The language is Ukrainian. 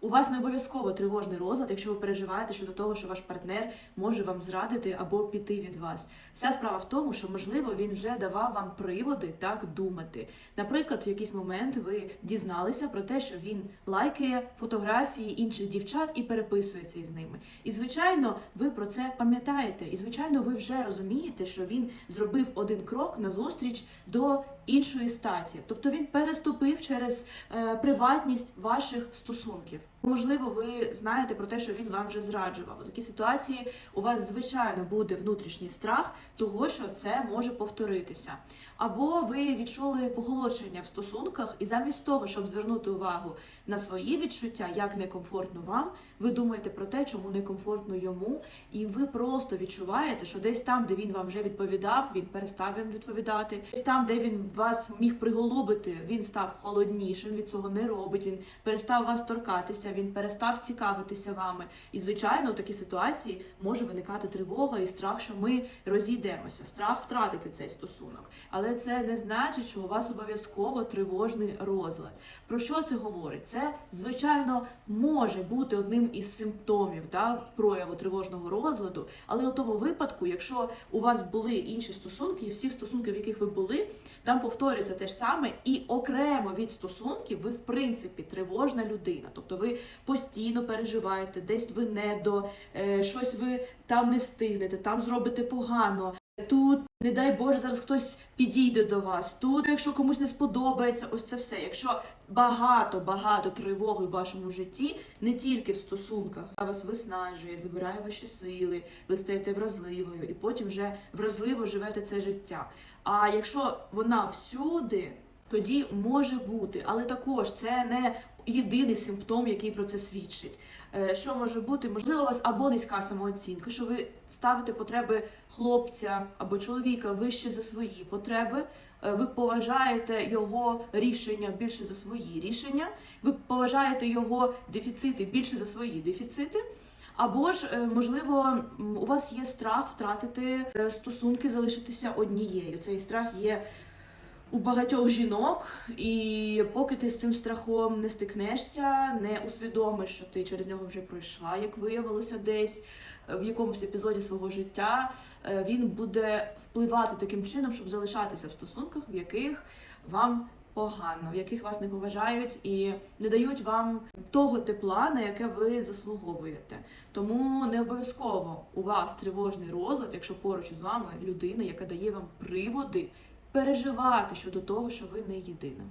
У вас не обов'язково тривожний розлад, якщо ви переживаєте щодо того, що ваш партнер може вам зрадити або піти від вас. Вся справа в тому, що можливо він вже давав вам приводи так думати. Наприклад, в якийсь момент ви дізналися про те, що він лайкає фотографії інших дівчат і переписується із ними. І звичайно, ви про це пам'ятаєте. І звичайно, ви вже розумієте, що він зробив один крок назустріч до іншої статі. Тобто він переступив через е, приватність ваших стосунків. Можливо, ви знаєте про те, що він вам вже зраджував. У такій ситуації у вас звичайно буде внутрішній страх того, що це може повторитися. Або ви відчули похолодшення в стосунках, і замість того, щоб звернути увагу на свої відчуття, як некомфортно вам, ви думаєте про те, чому некомфортно йому, і ви просто відчуваєте, що десь там, де він вам вже відповідав, він перестав вам відповідати. Десь там, де він вас міг приголубити, він став холоднішим, від цього не робить. Він перестав вас торкатися, він перестав цікавитися вами. І звичайно, в такій ситуації може виникати тривога і страх, що ми розійдемося, страх втратити цей стосунок. Але це не значить, що у вас обов'язково тривожний розлад. Про що це говорить? Це звичайно може бути одним із симптомів да, прояву тривожного розладу, але у тому випадку, якщо у вас були інші стосунки, і всі стосунки, в яких ви були, там повторюється те ж саме, і окремо від стосунків ви в принципі тривожна людина. Тобто ви постійно переживаєте, десь ви не до е, щось ви там не встигнете, там зробите погано. Тут, не дай Боже, зараз хтось підійде до вас. Тут, якщо комусь не сподобається, ось це все. Якщо багато багато тривоги в вашому житті, не тільки в стосунках, а вас виснажує, забирає ваші сили, ви стаєте вразливою, і потім вже вразливо живете це життя. А якщо вона всюди, тоді може бути, але також це не єдиний симптом, який про це свідчить. Е, Що може бути? Можливо, у вас або низька самооцінка, що ви ставите потреби хлопця або чоловіка вище за свої потреби. Е, Ви поважаєте його рішення більше за свої рішення, ви поважаєте його дефіцити більше за свої дефіцити. Або ж, е, можливо, у вас є страх втратити стосунки, залишитися однією. Цей страх є у багатьох жінок, і поки ти з цим страхом не стикнешся, не усвідомиш, що ти через нього вже пройшла, як виявилося десь е, в якомусь епізоді свого життя, е, він буде впливати таким чином, щоб залишатися в стосунках, в яких вам погано, в яких вас не поважають і не дають вам того тепла, на яке ви заслуговуєте. Тому не обов'язково у вас тривожний розлад, якщо поруч з вами людина, яка дає вам приводи переживати щодо того, що ви не єдина.